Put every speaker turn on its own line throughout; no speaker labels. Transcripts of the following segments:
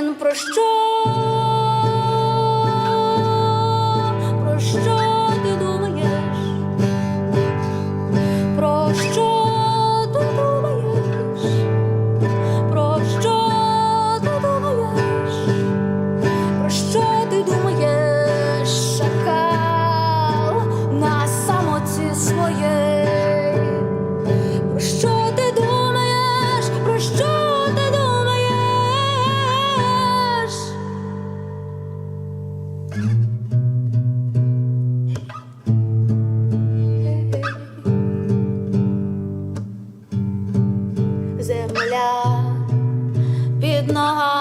воїн, про що? jednoho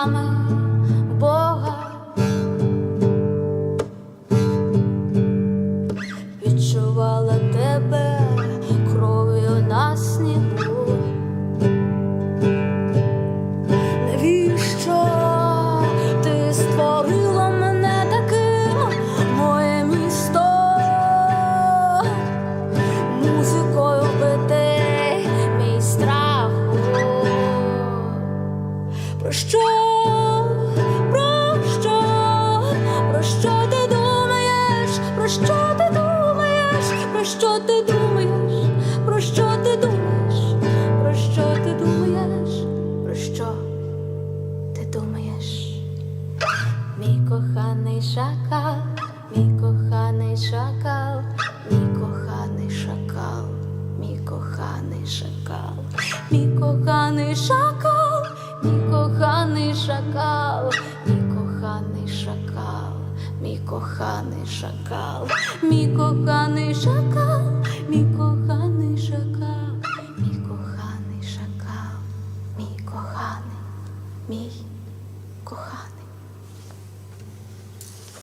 мій коханий шакал, мій коханий шакал, мій коханий шакал, мій коханий шакал, мій коханий шакал, мій коханий шакал, мій коханий шакал, мій коханий шакал, мій коханий шакал.